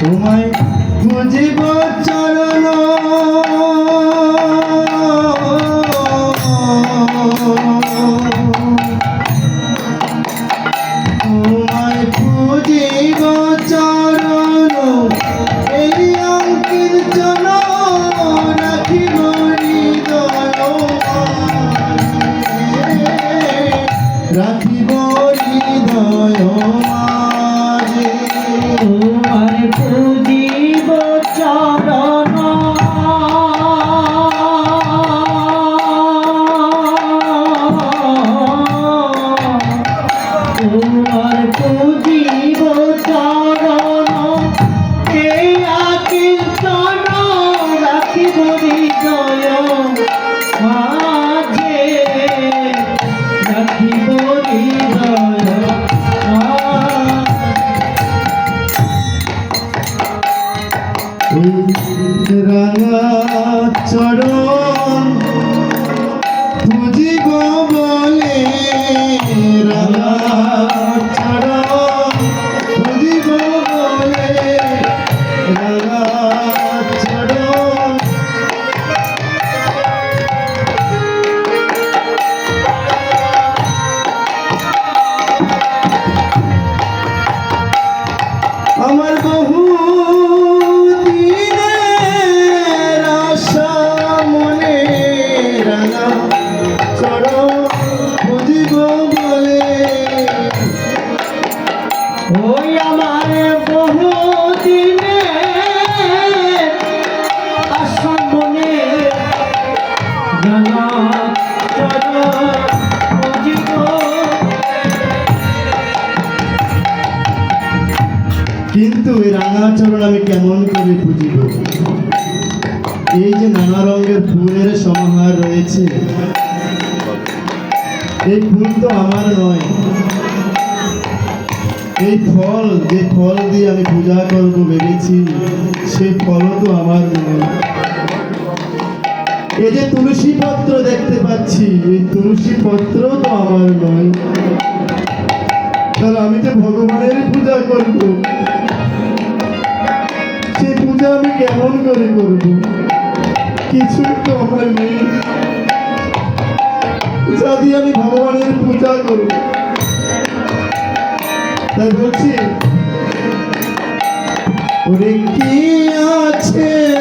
তোমায় খুঁজিব চরণ। রাঙা চরণ বুঝিব ওই আমার বহু দিনে আশা মনে কিন্তু এই রাঙাচরণ আমি কেমন করে বুঝিব? এই যে নানা রঙের ফুলের সমাহার রয়েছে, এই ফুল তো আমার নয়। এই ফল, যে ফল দিয়ে আমি পূজা করব ভেবেছি সেই ফলও তো আমার নয় এই যে তুলসী পত্র দেখতে পাচ্ছি, এই তুলসী পত্র তো আমার নয়। তাহলে আমি যে ভগবানের পূজা করব সেই পূজা আমি কেমন করে করব? কিছু তো আমার নেই। যা দিয়ে আমি ভগবানের পূজা করব। তাই বলছি। কি আছে?